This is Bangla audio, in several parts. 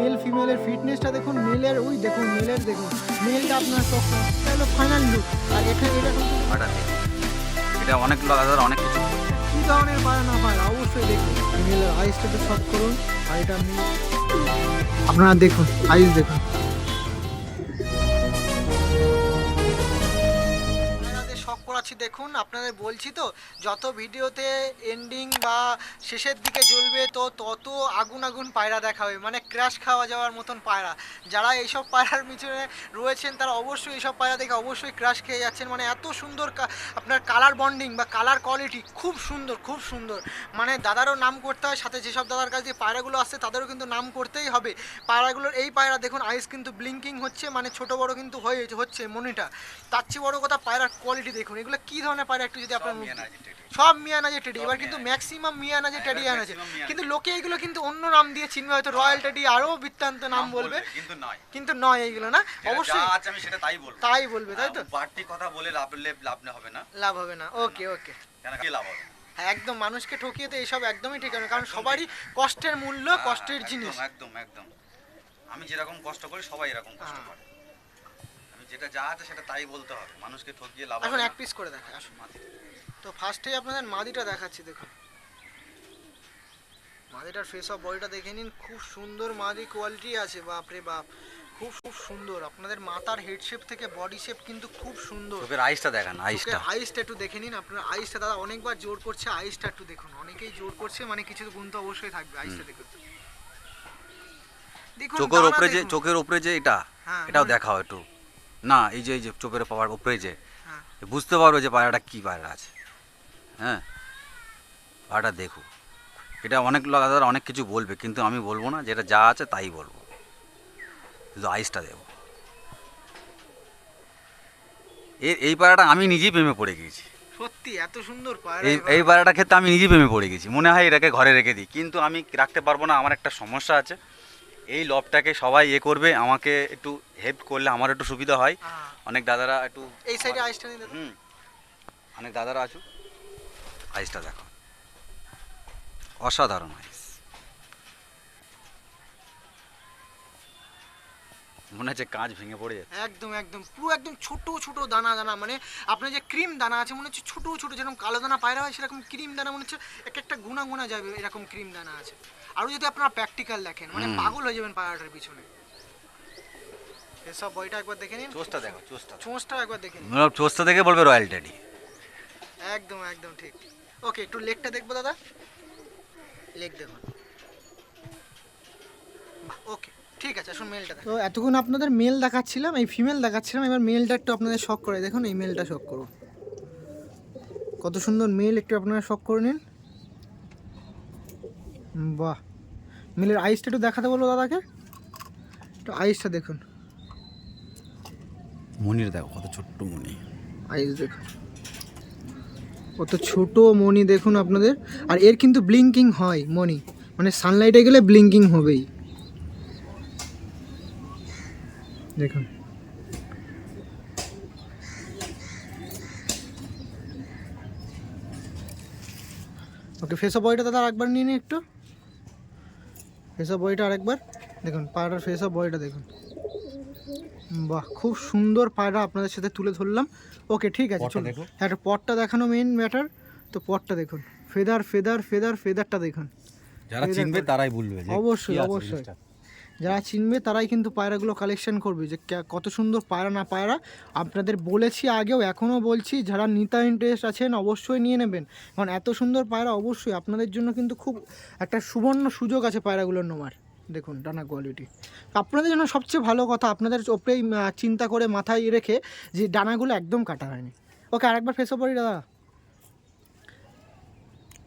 মেল ফিমেলের ফিটনেসটা দেখুন মেলের ওই দেখুন মেলের দেখুন। মেলটা আপনার শখ তাহলে হলো ফাইনাল লুক আর এখানে এটা এটা অনেক লাগাতার অনেক কিছু। কী ধরনের পায় না পায় অবশ্যই দেখুন। ফিমেলের আইসটা তো শর্ট করুন আর এটা আপনারা দেখুন আইস দেখুন। শখ করাচ্ছি দেখুন, আপনাদের বলছি তো, যত ভিডিওতে এন্ডিং বা শেষের দিকে জ্বলবে, তো তত আগুন আগুন পায়রা দেখা হবে মানে ক্র্যাশ খাওয়া যাওয়ার মতন পায়রা। যারা এইসব পায়রার পিছনে রয়েছেন, তারা অবশ্যই এইসব পায়রা দেখে অবশ্যই ক্র্যাশ খেয়ে যাচ্ছেন। মানে এত সুন্দর আপনার কালার বন্ডিং বা কালার কোয়ালিটি খুব সুন্দর খুব সুন্দর। মানে দাদারও নাম করতে হয়, সাথে যেসব দাদার কাছে পায়রাগুলো আসছে, তাদেরও কিন্তু নাম করতেই হবে। পায়রাগুলোর এই পায়রা, দেখুন আইস কিন্তু ব্লিঙ্কিং হচ্ছে মানে ছোট বড় কিন্তু হয়ে, হচ্ছে মনিটা তার চেয়ে বড় কথা পায়রার কোয়ালিটি দেখুন, এগুলো কি ধরনের পায়রা একটু যদি আপনার সব মিয়ানাজে টেডি। এবার কিন্তু ম্যাক্সিমাম মিয়ানাজে টেডি আনাছে কিন্তু লোকে এগুলো কিন্তু অন্য নাম দিয়ে চিনবে। হয়তো রয়্যাল টেডি আরও বৃত্তান্ত নাম বলবে। কিন্তু নয়। কিন্তু নয় এইগুলো না। অবশ্যই আছে আমি সেটা তাই বলব। তাই বলবে তাই তো? বাড়তি কথা বলে লাভ লাভ না হবে না। লাভ হবে না। ওকে ওকে। কেন কি লাভ হবে? হ্যাঁ একদম মানুষকে ঠকিয়ে তো এইসব একদমই ঠিক হবে কারণ সবারই কষ্টের মূল্য কষ্টের জিনিস। একদম একদম। আমি যেরকম কষ্ট করি সবাই এরকম কষ্ট হ্যাঁ। করে। যেটা যা আছে সেটা তাই বলতে হবে। মানুষকে ঠকিয়ে লাভ এখন এক পিস করে দেখা আসুন। মাথি। তো ফার্স্টেই আপনাদের মাদিটা দেখাচ্ছি দেখুন। মাদিটার ফেস অফ বডিটা দেখে নিন খুব সুন্দর মাদি কোয়ালিটি আছে বাপ রে বাপ। খুব খুব সুন্দর। আপনাদের মাথার হেড শেপ থেকে বডি শেপ কিন্তু খুব সুন্দর। চোখের আইসটা দেখান আইসটা আইসটা একটু দেখে নিন আপনার আইসটা দাদা অনেকবার জোর করছে আইসটা একটু দেখুন। অনেকেই জোর করছে মানে কিছু গুণ তো অবশ্যই থাকবে আইসটা দেখুন। দেখুন চোখের উপরে যে চোখের উপরে যে এটা হ্যাঁ, এটাও। দেখাও একটু। না এই যে এই যে চোখের পাওয়ার উপরে যে হ্যাঁ। বুঝতে পারবে যে পায়রাটা কি পায়রা আছে। হ্যাঁ? পায়রাটা দেখো। এটা অনেক লাগাতার অনেক কিছু বলবে কিন্তু আমি বলব না যেটা যা আছে তাই বলব। শুধু আইসটা দেবো। এই এই পায়রাটা আমি নিজেই প্রেমে পড়ে গিয়েছি। সত্যি এত সুন্দর পায়রা এই এই পায়রাটা ক্ষেত্রে আমি নিজেই প্রেমে পড়ে গেছি মনে হয় এটাকে ঘরে রেখে দিই। কিন্তু আমি রাখতে পারব না আমার একটা সমস্যা আছে। এই লবটাকে সবাই এ করবে আমাকে একটু হেল্প করলে আমার একটু সুবিধা হয়। হ্যাঁ। অনেক দাদারা একটু এই সাইডে আইসটা নিয়ে হুম অনেক দাদারা আছো। আইসটা দেখো। অসাধারণ আইস মনে হচ্ছে কাঁচ ভেঙে পড়ে যাচ্ছে। একদম একদম। পুরো একদম ছোট ছোট দানা দানা। মানে আপনার যে ক্রিম দানা আছে মনে হচ্ছে ছোট ছোট যেরকম কালো দানা পায়রা হয় সেরকম ক্রিম দানা মনে হচ্ছে এক একটা গুণা গুণা যাবে এরকম ক্রিম দানা আছে। আরও যদি আপনারা প্র্যাকটিক্যাল দেখেন মানে পাগল হয়ে যাবেন পায়রাটার পিছনে। এসব বইটা একবার দেখে নিন। চোস্তা দেখো চোস্তা চোঁচটা একবার দেখে নিন। চোস্তা দেখে বলবে রয়্যাল ড্যাডি একদম একদম ঠিক। ওকে একটু লেগটা দেখব দাদা? লেগ দেখুন। ওকে ঠিক আছে আসুন মেলটা তো এতক্ষণ আপনাদের মেল দেখাচ্ছিলাম এই ফিমেল দেখাচ্ছিলাম এবার মেলটা একটু আপনাদের শখ করে দেখুন এই মেলটা শখ করুন। কত সুন্দর মেল একটু আপনারা শখ করে নিন। বাহ। মেলের আইসটা একটু দেখাতে বলব দাদাকে? একটু আইসটা দেখুন। মনির দেখো কত ছোট্ট মনি। আইস দেখুন। কত ছোট মনি দেখুন আপনাদের। আর এর কিন্তু ব্লিঙ্কিং হয় মনি। মানে সানলাইটে গেলে ব্লিঙ্কিং হবেই। দেখুন। ওকে ফেস অফ বয়টা দাদা একবার নিয়ে নিন একটু। ফেস অফ বয়টা আরেকবার। দেখুন পায়রার ফেস অফ বয়টা দেখুন। বাহ খুব সুন্দর পায়রা আপনাদের সাথে তুলে ধরলাম। ওকে ঠিক আছে চলুন। হ্যাঁ একটা পটটা দেখানো মেইন ম্যাটার তো পটটা দেখুন। ফেদার ফেদার ফেদার ফেদারটা দেখুন। যারা চিনবে তারাই বলবে অবশ্যই, অবশ্যই। যারা চিনবে তারাই কিন্তু পায়রাগুলো কালেকশন করবে যে কত সুন্দর পায়রা না পায়রা। আপনাদের বলেছি আগেও, এখনও বলছি, যারা নিতা ইন্টারেস্ট আছেন অবশ্যই নিয়ে নেবেন। কারণ এত সুন্দর পায়রা অবশ্যই আপনাদের জন্য কিন্তু খুব একটা সুবর্ণ সুযোগ আছে পায়রাগুলোর নেওয়ার। দেখুন ডানা কোয়ালিটি আপনাদের জন্য সবচেয়ে ভালো কথা, আপনাদের ওপরেই চিন্তা করে মাথায় রেখে যে ডানাগুলো একদম কাটা হয়নি। ওকে, আরেকবার ফেসও পড়ি দাদা।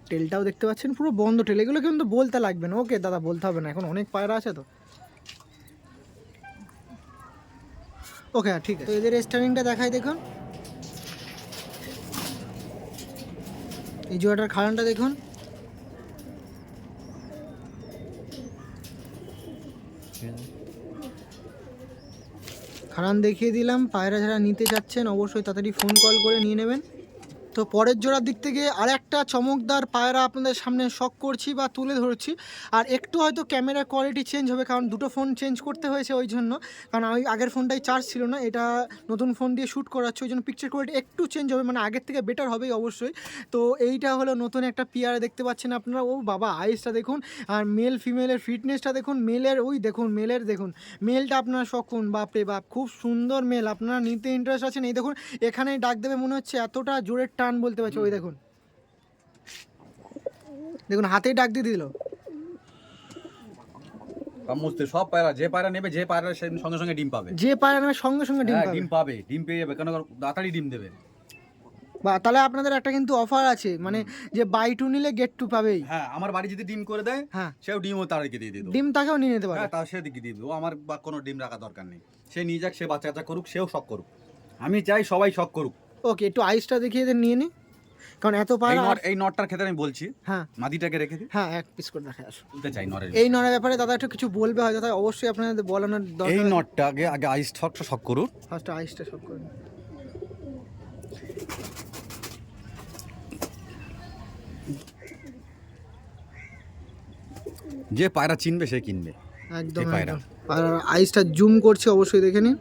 টেলটাও দেখতে পাচ্ছেন, পুরো বন্ধ টেল এগুলো কিন্তু বলতে লাগবে না। ওকে, দাদা, বলতে হবে না। এখন অনেক পায়রা আছে তো। ওকে হ্যাঁ, ঠিক আছে। তো এদের স্টার্নিংটা দেখাই দেখুন। এই জোয়াটার খাড়ানটা দেখুন। খাড়ান দেখিয়ে দিলাম। পায়রা যারা নিতে চাচ্ছেন অবশ্যই তাড়াতাড়ি ফোন কল করে নিয়ে নেবেন। তো পরের জোড়ার দিক থেকে আর একটা চমকদার পায়রা আপনাদের সামনে শখ করছি বা তুলে ধরছি। আর একটু হয়তো ক্যামেরা কোয়ালিটি চেঞ্জ হবে, কারণ দুটো ফোন চেঞ্জ করতে হয়েছে ওই জন্য। কারণ ওই আগের ফোনটাই চার্জ ছিল না, এটা নতুন ফোন দিয়ে শ্যুট করাচ্ছে, ওই জন্য পিকচার কোয়ালিটি একটু চেঞ্জ হবে মানে আগের থেকে বেটার হবেই অবশ্যই। তো এইটা হলো নতুন একটা পিয়ার দেখতে পাচ্ছেন আপনারা। ও বাবা আইসটা দেখুন, আর মেল ফিমেলের ফিটনেসটা দেখুন মেলের ওই দেখুন মেলের দেখুন। মেলটা আপনারা শকুন বাপরে বাপ, খুব সুন্দর মেল আপনারা নিতে ইন্টারেস্ট আছেন। এই দেখুন, এখানেই ডাক দেবে মনে হচ্ছে, এতটা জোরের টান বলতে পারছি ওই দেখুন। দেখুন হাতেই ডাক দিয়ে দিল। সব পায়রা যে পায়রা নেবে যে পায়রা সে সঙ্গে সঙ্গে ডিম পাবে। যে পায়রা নেবে সঙ্গে সঙ্গে ডিম হ্যাঁ, পাবে। ডিম পাবে ডিম পেয়ে যাবে কেন তাড়াতাড়ি ডিম দেবে। বা তাহলে আপনাদের একটা কিন্তু অফার আছে মানে যে বাই টু নিলে গেট টু পাবেই। হ্যাঁ আমার বাড়ি যদি ডিম করে দেয় হ্যাঁ। সেও ডিমও তাদেরকে দিয়ে দিত ডিম তাকেও নিয়ে নিতে পারে হ্যাঁ তাও সে দিকে দিয়ে দিবে। ও আমার বা কোনো ডিম রাখা দরকার নেই। সে নিয়ে যাক সে বাচ্চা কাচ্চা করুক সেও শখ করুক। আমি চাই সবাই শখ করুক। ওকে একটু আইসটা দেখিয়ে দেন নিয়ে নি। কারণ এত এই নট এই নটটার ক্ষেত্রে আমি বলছি হ্যাঁ। মাদিটাকে রেখে দিই। হ্যাঁ এক পিস করে দেখে আসো তুলতে চাই নরের এই নড়ার ব্যাপারে দাদা একটু কিছু বলবে হয়তো তাই অবশ্যই আপনাদের বলানোর এই নটটা আগে আগে আইস শখটা শখ করুন। ফার্স্ট আইসটা সব করে নিন। যে পায়রা চিনবে সে কিনবে। একদম পায়রা। আর আইসটা জুম করছে অবশ্যই দেখে নিন।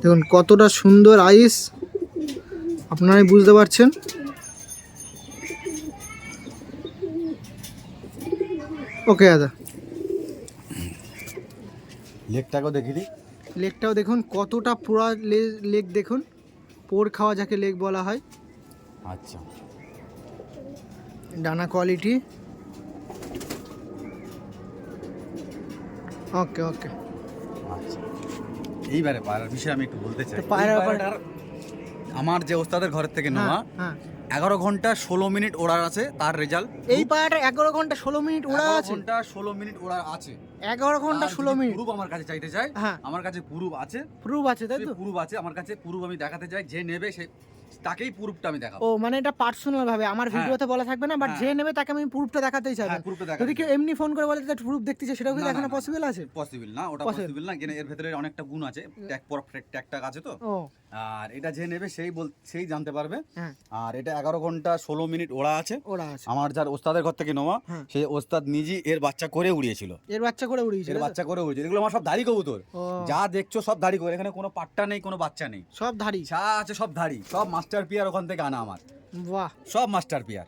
দেখুন কতটা সুন্দর আইস। আপনারাই বুঝতে পারছেন। ওকে দাদা। লেকটাকেও দেখি দিই। লেগটাও দেখুন কতটা পুরা লেক দেখুন। পোর খাওয়া যাকে লেক বলা হয়। আচ্ছা। ডানা কোয়ালিটি। ওকে ওকে। আচ্ছা। এইবারে পায়রার বিষয়ে আমি একটু বলতে চাই। পায়রাটার আমার যে ওস্তাদের ঘরের থেকে নেওয়া হ্যাঁ হ্যাঁ। এগারো ঘণ্টা ষোলো মিনিট ওড়ার আছে তার রেজাল্ট। এই পায়রাটা এগারো ঘণ্টা ষোলো মিনিট ওড়া আছে? ঘণ্টা ষোলো মিনিট ওড়া আছে। এগারো ঘণ্টা ষোলো মিনিট। প্রুফ আমার কাছে চাইতে চাই হ্যাঁ। আমার কাছে প্রুফ আছে। প্রুফ আছে তাই তো? প্রুফ আছে আমার কাছে প্রুফ আমি দেখাতে চাই যে নেবে সে তাকেই প্রুফটা আমি দেখাবো। ও মানে এটা পার্সোনাল ভাবে আমার হ্যাঁ। ভিডিওতে বলা থাকবে না বাট যে হ্যাঁ। নেবে তাকে আমি প্রুফটা দেখাতেই চাই হ্যাঁ যদি কেউ এমনি ফোন করে বলে প্রুফ দেখতে চাই সেটাও কি দেখানো পসিবল আছে? পসিবল না ওটা। পসিবল না কিন্তু এর ভেতরে অনেকটা গুণ আছে। ট্যাগ পারফেক্ট ট্যাগটা ট্যাগ আছে তো। ও। আর এটা যে নেবে সেই বল সেই জানতে পারবে। হ্যাঁ। আর এটা এগারো ঘণ্টা ষোলো মিনিট ওড়া আছে। ওরা আছে। আমার যার ওস্তাদের ঘর থেকে নেওয়া হ্যাঁ। সেই ওস্তাদ নিজেই এর বাচ্চা করে উড়িয়েছিল। এর বাচ্চা করে উড়িয়েছিল এর বাচ্চা করে উড়িয়েছিল। এগুলো আমার সব দাড়ি কবুতর। তোর যা দেখছ সব দাড়ি করে এখানে কোনো পাট্টা নেই কোনো বাচ্চা নেই। সব ধাড়ি যা আছে সব দাড়ি। সব মাস্টার পিয়ার ওখান থেকে আনা আমার। বাহ। সব মাস্টার পিয়ার।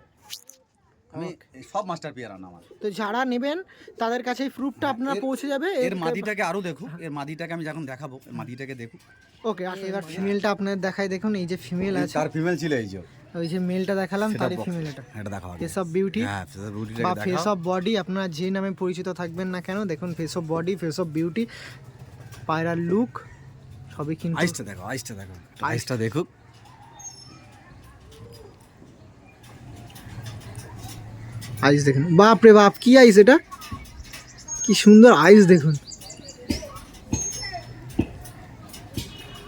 আমি সব মাস্টার পিয়ার আনা আমার। তো যারা নেবেন তাদের কাছে এই প্রুফটা আপনারা পৌঁছে যাবে এর মাদিটাকে আরও দেখুক এর মাদিটাকে আমি যখন দেখাবো মাদিটাকে দেখুক। ওকে এবার ফিমেলটা আপনার দেখাই দেখুন এই যে ফিমেল আছে। তার ফিমেল ছিল এই যে। ওই যে মেলটা দেখালাম তারই ফিমেল এটা। এটা দেখাও। ফেস অফ বিউটি হ্যাঁ ফেস অফ বিউটিটাকে বা ফেস অফ বডি আপনারা যে নামে পরিচিত থাকবেন না কেন দেখুন face of body face of beauty পায়রার লুক সবই কিন্তু আইসটা দেখো আইসটা দেখো। আইসটা দেখুক। আইস দেখুন। বাপ রে বাপ কি আইস এটা? কি সুন্দর আইস দেখুন।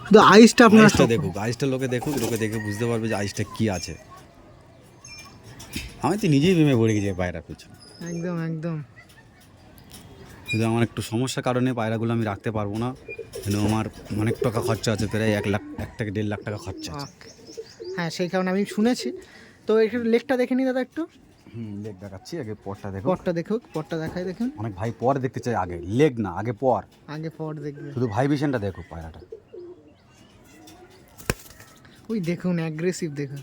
শুধু আইসটা আপনারা আইসটা দেখুক আইসটা লোকে দেখুক লোকে দেখে বুঝতে পারবে যে আইসটা কি আছে। আমি তো নিজেই ভেবে পড়ে গেছি এই পায়রা পিছনে। একদম একদম। শুধু আমার একটু সমস্যার কারণে পায়রাগুলো আমি রাখতে পারব না। কিন্তু আমার অনেক টাকা খরচা আছে প্রায় এক লাখ এক থেকে দেড় লাখ টাকা খরচা আছে। হ্যাঁ সেই কারণে আমি শুনেছি। তো এখানে লেকটা দেখে নি দাদা একটু। হুম লেগ দেখাচ্ছি আগে পরটা দেখো পরটা দেখুক পরটা দেখাই দেখুন। অনেক ভাই পর দেখতে চাই আগে লেগ না আগে পর আগে পর দেখবে। শুধু ভাইব্রেশনটা দেখো পায়রাটা ওই দেখুন অ্যাগ্রেসিভ দেখুন।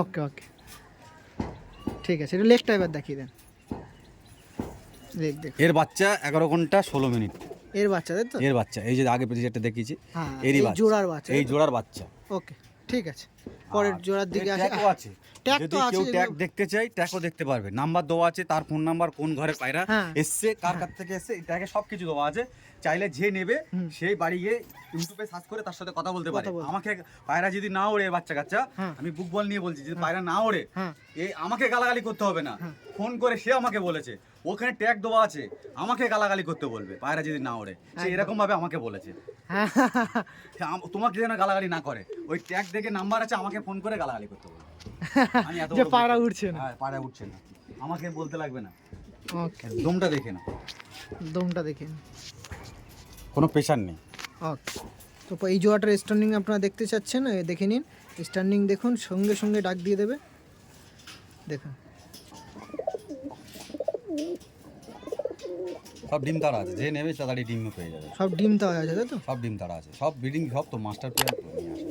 ওকে ওকে ঠিক আছে এটা লেকটা এবার দেখিয়ে দেন। দেখ এর বাচ্চা এগারো ঘণ্টা ষোলো মিনিট। এর বাচ্চা তাই তো? এর বাচ্চা এই যে আগে যেটা দেখিয়েছি হ্যাঁ এরই জোড়ার বাচ্চা এই জোড়ার বাচ্চা। ওকে ঠিক আছে। পরের জোড়ার দিকে আছে ট্যাগও আছে। যদি কেউ ট্যাগ দেখতে চাই ট্যাগও দেখতে পারবে। নাম্বার দেওয়া আছে তার ফোন নাম্বার কোন ঘরে পায়রা হ্যাঁ। এসছে কার কাছ থেকে এসছে ট্যাগে সব কিছু দেওয়া আছে। চাইলে যে নেবে সেই বাড়ি গিয়ে ইউটিউবে সার্চ করে তার সাথে কথা বলতে পারে। আমাকে পায়রা যদি না ওড়ে বাচ্চা কাচ্চা হ্যাঁ। আমি বুক বল নিয়ে বলছি যদি পায়রা না ওড়ে হ্যাঁ। এই আমাকে গালাগালি করতে হবে না। হ্যাঁ। ফোন করে সে আমাকে বলেছে। ওখানে ট্যাগ দেওয়া আছে আমাকে গালাগালি করতে বলবে পায়রা যদি না ওড়ে সে। এরকম ভাবে আমাকে বলেছে। হ্যাঁ। তোমাকে যেন গালাগালি না করে ওই ট্যাগ দেখে নাম্বার আছে আমাকে ফোন করে গালাগালি করতে বলবে। আমি এত যে পায়রা উঠছে না। হ্যাঁ পায়রা উঠছে না। আমাকে বলতে লাগবে না। ওকে দমটা দেখে না দমটা দেখেন কোনো প্রেশার নেই। ওকে তো এই জোয়াটার স্ট্যান্ডিং আপনারা দেখতে চাচ্ছেন দেখে নিন। স্ট্যান্ডিং দেখুন সঙ্গে সঙ্গে ডাক দিয়ে দেবে। দেখুন। সব ডিম তারা আছে যে নেবে তাড়াতাড়ি ডিম পেয়ে যাবে। সব ডিম তো আছে তাই তো? সব ডিম তারা আছে সব ব্রিডিং সব তো মাস্টার প্লেয়ার তো নিয়ে আসে।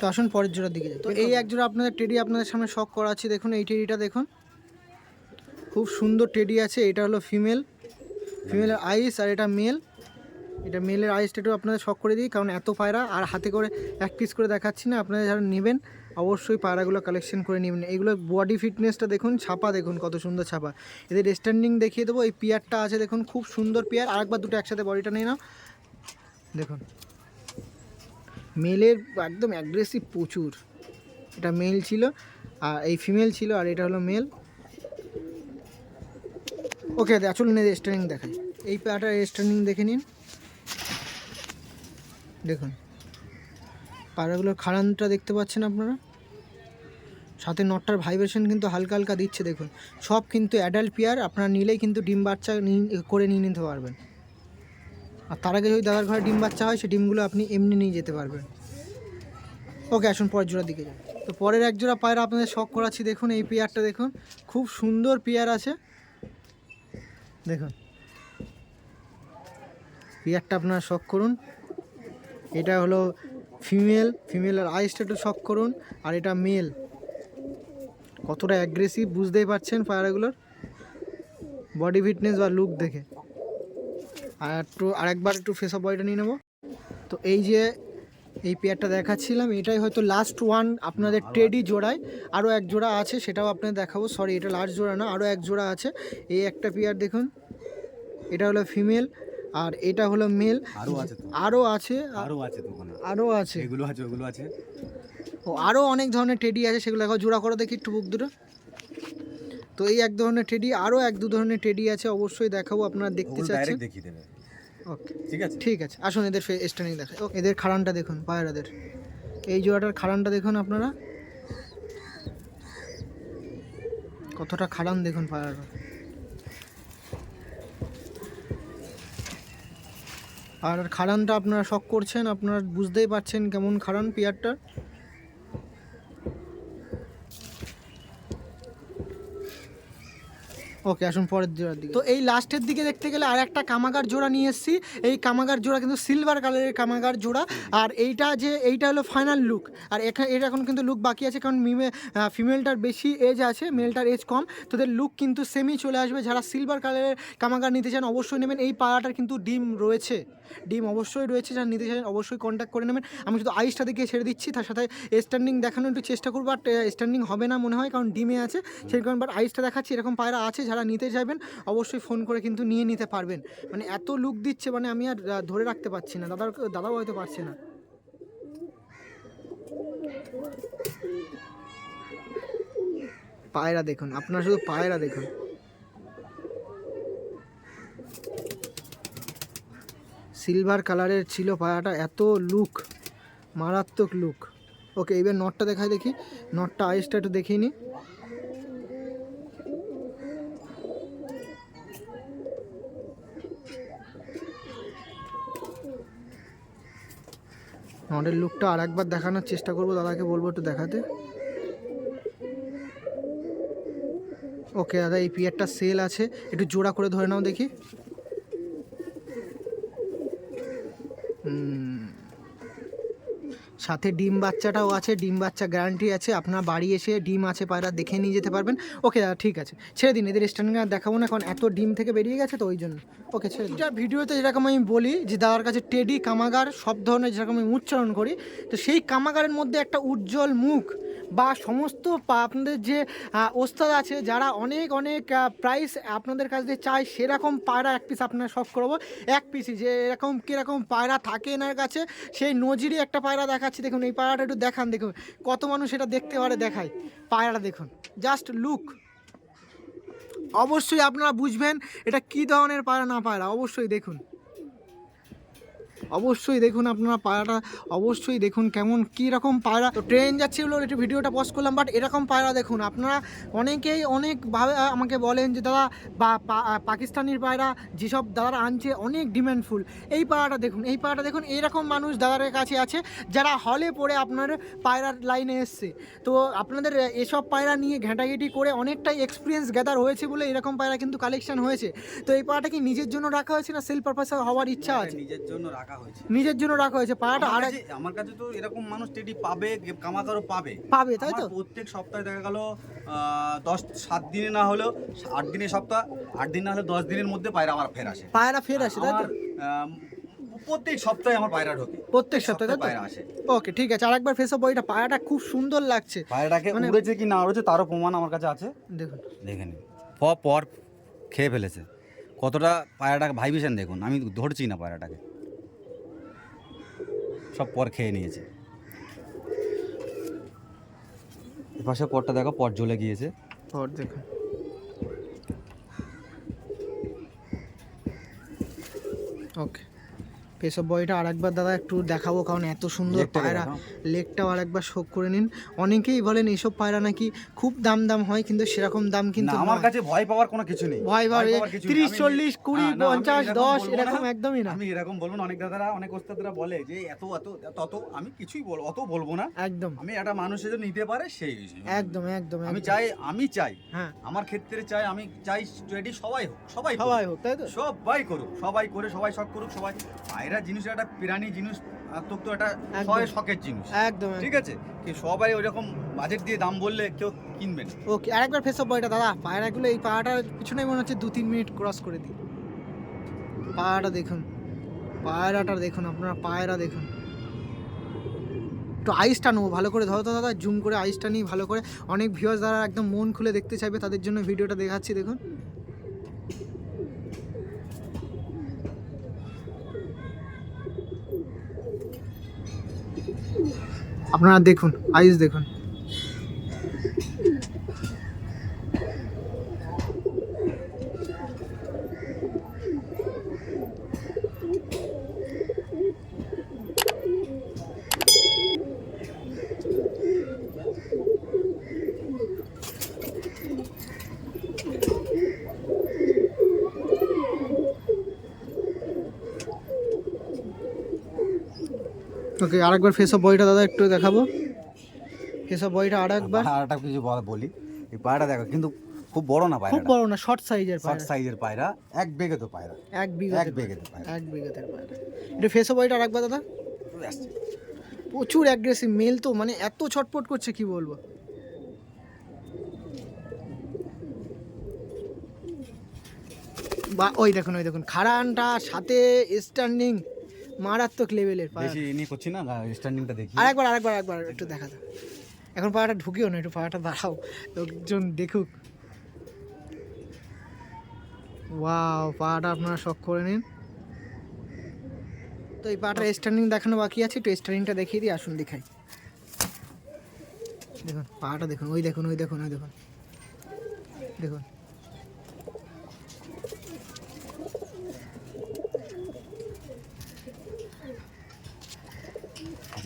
তো আসুন পরের জোড়ার দিকে যাই। তো এই এক জোড়া আপনাদের টেডি আপনাদের সামনে শখ করা আছে দেখুন এই টেডিটা দেখুন। খুব সুন্দর টেডি আছে এটা হলো ফিমেল ফিমেলের আইস আর এটা মেল এটা মেলের আইসটা একটু আপনাদের শখ করে দিই, কারণ এত পায়রা, আর হাতে করে এক পিস করে দেখাচ্ছি না, আপনারা যারা নেবেন, অবশ্যই পায়রাগুলো কালেকশন করে নেবেন। এগুলো বডি ফিটনেসটা দেখুন, ছাপা দেখুন, কত সুন্দর ছাপা। এদের স্ট্যান্ডিং দেখিয়ে দেবো, এই পিয়ারটা আছে দেখুন, খুব সুন্দর পিয়ার, আরেকবার দুটো একসাথে বডিটা নিয়ে নাও। দেখুন। মেলের একদম অ্যাগ্রেসিভ প্রচুর। এটা মেল ছিল, আর এই ফিমেল ছিল, আর এটা হলো মেল ওকে চলুন এদের স্ট্যান্ডিং দেখাই। এই প্যাটার স্ট্যান্ডিং দেখে নিন। দেখুন। পায়রাগুলোর খাড়ানটা দেখতে পাচ্ছেন আপনারা? সাথে নটটার ভাইব্রেশন কিন্তু হালকা হালকা দিচ্ছে, দেখুন। সব কিন্তু অ্যাডাল্ট পেয়ার আপনারা নিলেই কিন্তু ডিম বাচ্চা করে নিয়ে নিতে পারবেন। আর তার আগে যদি দাদার ঘরে ডিম বাচ্চা হয় সেই ডিমগুলো আপনি এমনি নিয়ে যেতে পারবেন। ওকে, আসুন পরের জোড়ার দিকে যান তো পরের এক জোড়া পায়রা আপনাদের শখ করাচ্ছি, দেখুন, এই পেয়ারটা দেখুন। খুব সুন্দর পেয়ার আছে। দেখুন। পেয়ারটা আপনারা শখ করুন। এটা হলো ফিমেল ফিমেলের আইসটা একটু শখ করুন আর এটা মেল কতটা অ্যাগ্রেসিভ বুঝতেই পারছেন পায়রাগুলোর বডি ফিটনেস বা লুক দেখে। আর একটু আরেকবার একটু ফেস অফ বডিটা নিয়ে নেব। তো এই যে এই পেয়ারটা দেখাচ্ছিলাম এটাই হয়তো লাস্ট ওয়ান আপনাদের টেডি জোড়ায়। আরও এক জোড়া আছে সেটাও আপনাদের দেখাবো। সরি এটা লাস্ট জোড়া না আরও এক জোড়া আছে। এই একটা পেয়ার দেখুন। এটা হলো ফিমেল আর এটা হলো মেল। আরও আছে আরও আছে আরও আছে দোকানে আরও আছে। এগুলো আছে ওগুলো আছে। ও আরও অনেক ধরনের টেডি আছে সেগুলো এখন জোড়া করে দেখি একটু বুক দুটো। তো এই এক ধরনের টেডি আরও এক দু ধরনের টেডি আছে অবশ্যই দেখাবো আপনারা দেখতে চাচ্ছেন। দেখিয়ে দেবে। ওকে ঠিক আছে? ঠিক আছে আসুন এদের স্ট্যান্ডিং দেখাই ও এদের খাড়ানটা দেখুন পায়রাদের। এই জোড়াটার খাড়ানটা দেখুন আপনারা। কতটা খাড়ান দেখুন পায়রাটা আর খাড়ানটা আপনারা শখ করছেন আপনারা বুঝতেই পারছেন কেমন খাড়ান পেয়ারটা ওকে আসুন পরের জোড়ার দিকে। তো এই লাস্টের দিকে দেখতে গেলে আর একটা কামাগার জোড়া নিয়ে এসেছি। এই কামাগার জোড়া কিন্তু সিলভার কালারের কামাগার জোড়া। আর এইটা যে, এইটা হলো ফাইনাল লুক আর এখানে এটা এখন কিন্তু লুক বাকি আছে, কারণ মিমে ফিমেলটার বেশি এজ আছে মেলটার এজ কম। তোদের লুক কিন্তু সেমই চলে আসবে। যারা সিলভার কালারের কামাগার নিতে চান, অবশ্যই নেবেন। এই পাড়াটার কিন্তু ডিম রয়েছে। ডিম অবশ্যই রয়েছে। যারা নিতে চান, অবশ্যই কন্ট্যাক্ট করে নেবেন। আমি শুধু আইসটা দিকে ছেড়ে দিচ্ছি। তার সাথে স্ট্যান্ডিং দেখানোর একটু চেষ্টা করব বাট স্ট্যান্ডিং হবে না মনে হয়, কারণ ডিমে আছে। সেই কারণে বাট আইসটা দেখাচ্ছি। এরকম পায়রা আছে যারা নিতে চাইবেন অবশ্যই ফোন করে কিন্তু নিয়ে নিতে পারবেন। মানে এত লুক দিচ্ছে মানে আমি আর ধরে রাখতে পারছি না। দাদার, দাদাও হয়তো পারছে না। পায়রা দেখুন, আপনারা শুধু পায়রা দেখুন। সিলভার কালারের ছিল পায়রাটা, এত লুক মারাত্মক লুক ওকে এবার নটটা দেখায় দেখি। নটটা আইসটা একটু দেখিয়ে নটের লুকটা আর একবার দেখানোর চেষ্টা করব, দাদাকে বলব একটু দেখাতে। ওকে, দাদা, এই পিয়ারটা সেল আছে। একটু জোড়া করে ধরে নাও দেখি। সাথে ডিম বাচ্চাটাও আছে, ডিম বাচ্চা গ্যারান্টি আছে। আপনার বাড়ি এসে ডিম আছে, পায়রা দেখে নিয়ে যেতে পারবেন। ওকে, দাদা, ঠিক আছে। ছেড়ে দিন, এদের স্ট্যান্ডিং দেখাবো না, কারণ এত ডিম থেকে বেরিয়ে গেছে তো ওই জন্য। ওকে দিন ভিডিওতে যেরকম আমি বলি যে দাদার কাছে টেডি, কামাগার, সব ধরনের যেরকম আমি উচ্চারণ করি, তো সেই কামাগারের মধ্যে একটা উজ্জ্বল মুখ বা সমস্ত আপনাদের যে ওস্তাদ আছে, যারা অনেক অনেক প্রাইস আপনাদের কাছ থেকে চায়, সেরকম পায়রা এক পিস আপনার সব করব। এক পিসই যে এরকম কীরকম পায়রা থাকে এনার কাছে, সেই নজিরই একটা পায়রা দেখাচ্ছি। দেখুন, এই পায়রাটা একটু দেখান, দেখুন। কত মানুষ এটা দেখতে পারে দেখায় পায়রাটা দেখুন। জাস্ট লুক অবশ্যই আপনারা বুঝবেন এটা কি ধরনের পায়রা না পায়রা অবশ্যই দেখুন। অবশ্যই দেখুন আপনারা পায়রাটা অবশ্যই দেখুন কেমন কী রকম পায়রা। তো ট্রেন যাচ্ছিল একটু ভিডিওটা পজ করলাম বাট এরকম পায়রা দেখুন আপনারা অনেকেই অনেকভাবে আমাকে বলেন যে দাদা বা পা- পাকিস্তানির পায়রা যেসব দাদারা আনছে অনেক ডিমান্ডফুল। এই পায়রাটা দেখুন এই পায়রাটা দেখুন এইরকম মানুষ দাদাদের কাছে আছে যারা হলে পড়ে আপনার পায়রার লাইনে এসছে। তো আপনাদের এসব পায়রা নিয়ে ঘেঁটাঘেঁটি করে অনেকটাই এক্সপিরিয়েন্স গ্যাদার হয়েছে বলে এরকম পায়রা কিন্তু কালেকশন হয়েছে। তো এই পায়রাটা কি নিজের জন্য রাখা হয়েছে না সেল পারপাসে হওয়ার ইচ্ছা আছে? নিজের জন্য রাখা হয়েছে। নিজের জন্য রাখা হয়েছে পায়রাটা আর আমার কাছে- তো এরকম মানুষ টেডি পাবে কামাকারও পাবে। পাবে তাই তো? প্রত্যেক সপ্তাহে দেখা গেল দশ সাত দিনে না হলেও আট দিনের সপ্তাহ আট দিন না হলে দশ দিনের মধ্যে পায়রা আমার ফের আসে। পায়রা ফের আসে তাই তো? প্রত্যেক সপ্তাহে আমার পায়রা ঢোকে। প্রত্যেক সপ্তাহে পায়রা আসে। ওকে ঠিক আছে আরেকবার ফেসব বইটা পায়রাটা খুব সুন্দর লাগছে। পায়রাটাকে মানে- উড়েছে কি না উড়েছে তারও প্রমাণ আমার কাছে আছে। দেখুন। দেখে নিন। পর পর খেয়ে ফেলেছে। কতটা পায়রাটাকে ভাইবেশন দেখুন আমি ধরছি না পায়রাটাকে। সব পর খেয়ে নিয়েছে। এপাশে পরটা দেখো পর জ্বলে গিয়েছে। পর দেখো। ওকে পেসব বইটা আরেকবার দাদা একটু দেখাবো কারণ এত সুন্দর পায়রা। লেকটাও আরেকবার শোক করে নিন। অনেকেই বলেন এইসব পায়রা নাকি খুব দাম দাম হয় কিন্তু সেরকম দাম কিন্তু আমার কাছে ভয় পাওয়ার কোনো কিছু নেই। ভয় পাওয়ার তিরিশ চল্লিশ কুড়ি পঞ্চাশ দশ এরকম একদমই না। আমি এরকম বলব অনেক দাদারা অনেক ওস্তাদরা বলে যে এত এত তত আমি কিছুই বল অত বলব না। একদম। আমি একটা মানুষ যদি নিতে পারে সেই একদম একদম আমি চাই আমি চাই। হ্যাঁ। আমার ক্ষেত্রে চাই আমি চাই রেডি সবাই হোক সবাই সবাই হোক তাই তো? সবাই করুক সবাই করে সবাই শখ করুক সবাই। পায়রা জিনিস একটা প্রাণী জিনিস তোর তো একটা। সবাই শখের জিনিস। একদম ঠিক আছে? কি সবাই ওইরকম বাজেট দিয়ে দাম বললে কেউ কিনবে না। ওকে আরেকবার ফেসব বয়টা দাদা পায়রাগুলো এই পায়রাটার পিছনে মনে হচ্ছে দু তিন মিনিট ক্রস করে দিই। পায়রাটা দেখুন পায়রাটা দেখুন আপনারা পায়রা দেখুন। একটু আইসটা নেব ভালো করে ধরো তো দাদা জুম করে আইসটা নিই ভালো করে। অনেক ভিউয়ার্স যারা একদম মন খুলে দেখতে চাইবে তাদের জন্য ভিডিওটা দেখাচ্ছি দেখুন। আপনারা দেখুন আইস দেখুন। ওকে আরেকবার ফেস অফ বইটা দাদা একটু দেখাবো। ফেস অফ বইটা আরেকবার। আর একটা কিছু বল- বলি। এই পায়রা দেখো কিন্তু খুব বড় না পায়রা খুব বড় না শর্ট সাইজের পায়রা। শর্ট সাইজের পায়রা এক বেগে তো পায়রা। এক বিঘা এক বেগেতে পায়রা এক বিঘাতের পায়রা। এটা ফেস অফ বইটা আরেকবার দাদা। প্রচুর অ্যাগ্রেসিভ মেল তো মানে এত ছটপট করছে কি বলব? বা ওই দেখুন ওই দেখুন খাড়ানটা সাথে স্ট্যান্ডিং মারাত্মক লেভেলের বেশি নিয়ে করছি না স্ট্যান্ডিংটা দেখি। আরেকবার আরেকবার আরেকবার একটু দেখা দাও এখন পাড়াটা ঢুকিও না একটু পাড়াটা দাঁড়াও লোকজন দেখুক। ওয়াও পাড়াটা আপনারা শখ করে নিন। তো এই পাড়াটার স্ট্যান্ডিং দেখানো বাকি আছে একটু স্ট্যান্ডিংটা দেখিয়ে দিই আসুন দেখাই। দেখুন পাটা দেখুন ওই দেখুন ওই দেখুন ওই দেখুন। দেখুন।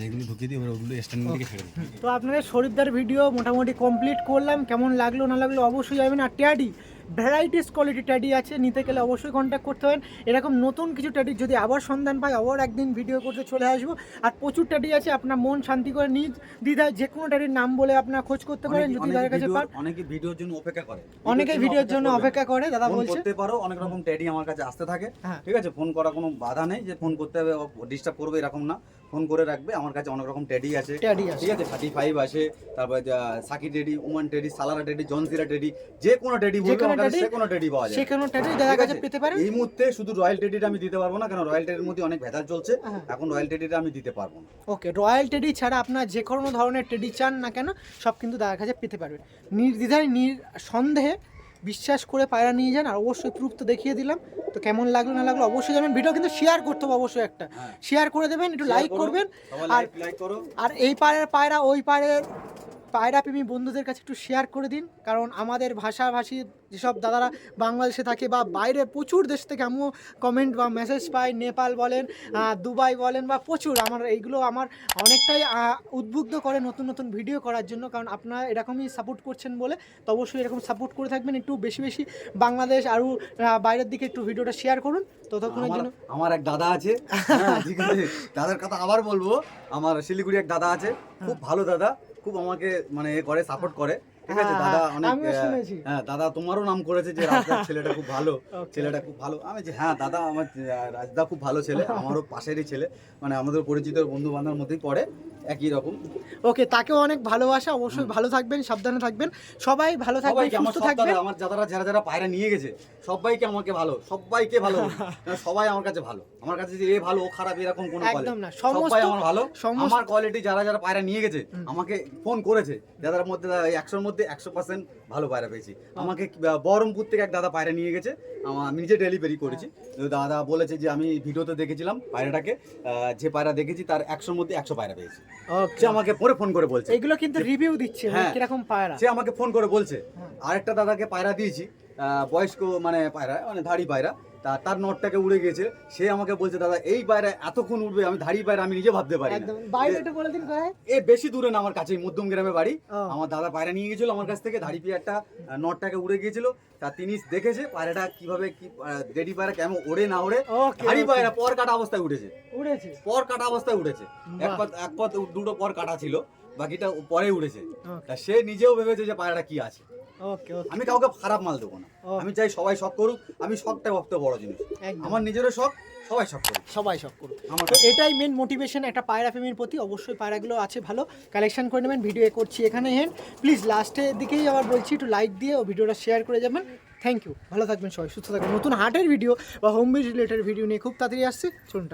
যেগুলো ঢুকিয়ে দিই ওগুলো স্ট্যান্ডিং থেকে ছেড়ে দিই। তো আপনাদের শরীফদার ভিডিও মোটামুটি কমপ্লিট করলাম। কেমন লাগল না লাগল অবশ্যই যাবেন আর ট্যাডি ভ্যারাইটিস কোয়ালিটি ট্যাডি আছে নিতে গেলে অবশ্যই কন্ট্যাক্ট করতে হবেন এরকম নতুন কিছু ট্যাডি যদি আবার সন্ধান পাই আবার একদিন ভিডিও করতে চলে আসব। আর প্রচুর ট্যাডি আছে আপনার মন শান্তি করে নিজ দ্বিধায় যে কোনো ট্যাডির নাম বলে আপনার খোঁজ করতে পারেন যদি তাদের কাছে পান। অনেকে ভিডিওর জন্য অপেক্ষা করে। অনেকে ভিডিওর জন্য অপেক্ষা করে দাদা বলছে। করতে পারো অনেক রকম ট্যাডি আমার কাছে আসতে থাকে। হ্যাঁ। ঠিক আছে ফোন করা কোনো বাধা নেই যে ফোন করতে হবে ডিস্টার্ব করবে এরকম না। ফোন করে রাখবে। আমার কাছে অনেক রকম ট্যাডি আছে। ট্যাডি আছে। ঠিক আছে? থার্টি ফাইভ আছে। তারপরে সাকি টেডি উমান টেডি সালারা টেডি জনসিরা টেডি যে কোনো টেডি বলবে আমার কাছে সে কোনো টেডি পাওয়া যায়। সে কোনো ট্যাডি দাদার কাছে পেতে পারেন এই মুহূর্তে শুধু রয়্যাল টেডিটা আমি দিতে পারব না কারণ রয়্যাল টেডির মধ্যে অনেক ভেজাল চলছে। হ্যাঁ। এখন রয়্যাল টেডিটা আমি দিতে পারব না। ওকে রয়্যাল টেডি ছাড়া আপনার যে কোনো ধরনের টেডি চান না কেন সব কিন্তু দাদার কাছে পেতে পারবেন নির্দ্বিধায় নির সন্দেহে বিশ্বাস করে পায়রা নিয়ে যান আর অবশ্যই প্রুফ তো দেখিয়ে দিলাম। তো কেমন লাগল না লাগল অবশ্যই জানবেন। ভিডিও কিন্তু শেয়ার করতে হবে অবশ্যই একটা। হ্যাঁ। শেয়ার করে দেবেন একটু লাইক করবেন আর আর এই পায়ের পায়রা ওই পায়ের পায়রা প্রেমী বন্ধুদের কাছে একটু শেয়ার করে দিন। কারণ আমাদের ভাষাভাষী যেসব দাদারা বাংলাদেশে থাকে বা বাইরে প্রচুর দেশ থেকে আমিও কমেন্ট বা মেসেজ পাই। নেপাল বলেন দুবাই বলেন বা প্রচুর আমার এইগুলো আমার অনেকটাই উদ্বুদ্ধ করে নতুন নতুন ভিডিও করার জন্য। কারণ আপনারা এরকমই সাপোর্ট করছেন বলে তো অবশ্যই এরকম সাপোর্ট করে থাকবেন। একটু বেশি বেশি বাংলাদেশ আরও বাইরের দিকে একটু ভিডিওটা শেয়ার করুন। ততক্ষণের জন্য আমার এক দাদা আছে। হ্যাঁ ঠিক আছে। দাদার কথা আবার বলব। আমার শিলিগুড়ি এক দাদা আছে। খুব ভালো দাদা। খুব আমাকে মানে এ করে সাপোর্ট করে। ঠিক আছে হ্যাঁ, দাদা হ্যাঁ, অনেক হ্যাঁ দাদা তোমারও নাম করেছে যে রাজদার ছেলেটা খুব ভালো ছেলেটা খুব ভালো। আমি যে হ্যাঁ দাদা আমার রাজদা খুব ভালো ছেলে আমারও পাশেরই ছেলে। মানে আমাদের পরিচিত বন্ধু বান্ধবের মধ্যেই পড়ে। একই রকম। ওকে তাকেও অনেক ভালোবাসা অবশ্যই ভালো থাকবেন সাবধানে থাকবেন। সবাই ভালো থাকবেন সুস্থ থাকবেন। আমার যারা যারা যারা পায়রা নিয়ে গেছে সবাইকে আমাকে ভালো সবাইকে ভালো সবাই আমার কাছে ভালো। আমার কাছে যে এ ভালো ও খারাপ এরকম কোনো। একদম না, সবাই আমার ভালো। আমার কোয়ালিটি যারা যারা পায়রা নিয়ে গেছে আমাকে ফোন করেছে। যাদের মধ্যে একশোর মধ্যে একশো পার্সেন্ট ভালো পায়রা পেয়েছি। আমাকে বহরমপুর থেকে এক দাদা পায়রা নিয়ে গেছে। আমার আমি নিজে ডেলিভারি করেছি। দাদা বলেছে যে আমি ভিডিওতে দেখেছিলাম পায়রাটাকে। আহ, যে পায়রা দেখেছি তার একশোর মধ্যে একশো পায়রা পেয়েছি। সে আমাকে পরে ফোন করে বলছে। এগুলো কিন্তু রিভিউ দিচ্ছে মানে হ্যাঁ। কীরকম পায়রা? সে আমাকে ফোন করে বলছে। আরেকটা দাদাকে পায়রা দিয়েছি। আহ, বয়স্ক মানে পায়রা মানে ধাড়ি পায়রা। তা তার নটটাকে উড়ে গেছে। সে আমাকে বলছে দাদা এই পায়রা এতক্ষণ উঠবে আমি ধাড়ি পায়রা আমি নিজে ভাবতে পারি একদম। বাইরে এটা বলে দিন কোথায়? এ বেশি দূরে না আমার কাছে মধ্যম গ্রামে বাড়ি। আমার দাদা পায়রা নিয়ে গেছিল আমার কাছ থেকে ধাড়ি পিয়ারটা নটটাকে উড়ে গিয়েছিল তা তিনি দেখেছে পায়রাটা কীভাবে কি দেডি পায়রা কেমন ওড়ে না ওড়ে। ধাড়ি পায়রা পর কাটা অবস্থায় উঠেছে উড়েছে? পর কাটা অবস্থায় উঠেছে এক। পথ এক পথ দুটো পর কাটা ছিল বাকিটা পরে Okay. তা সে নিজেও ভেবেছে যে পায়রাটা কি আছে। আমি কাউকে খারাপ মাল দেবো না। আমি চাই সবাই শখ করুক আমি শখটা সবথেকে বড় জিনিস। আমার নিজেরও শখ সবাই শখ করুক। সবাই সব করুন আমার তো এটাই মেন মোটিভেশন একটা পায়রা প্রেমীর প্রতি। অবশ্যই পায়রাগুলো আছে ভালো। কালেকশন করে নেবেন ভিডিও করছি এখানে হেন। প্লিজ লাস্টের দিকেই আবার বলছি একটু লাইক দিয়ে ও ভিডিওটা শেয়ার করে যাবেন। থ্যাংক ইউ ভালো থাকবেন সবাই সুস্থ থাকবেন। নতুন হার্টের ভিডিও বা হোম রিলেটেড ভিডিও নিয়ে খুব তাড়াতাড়ি আসছে। চলুন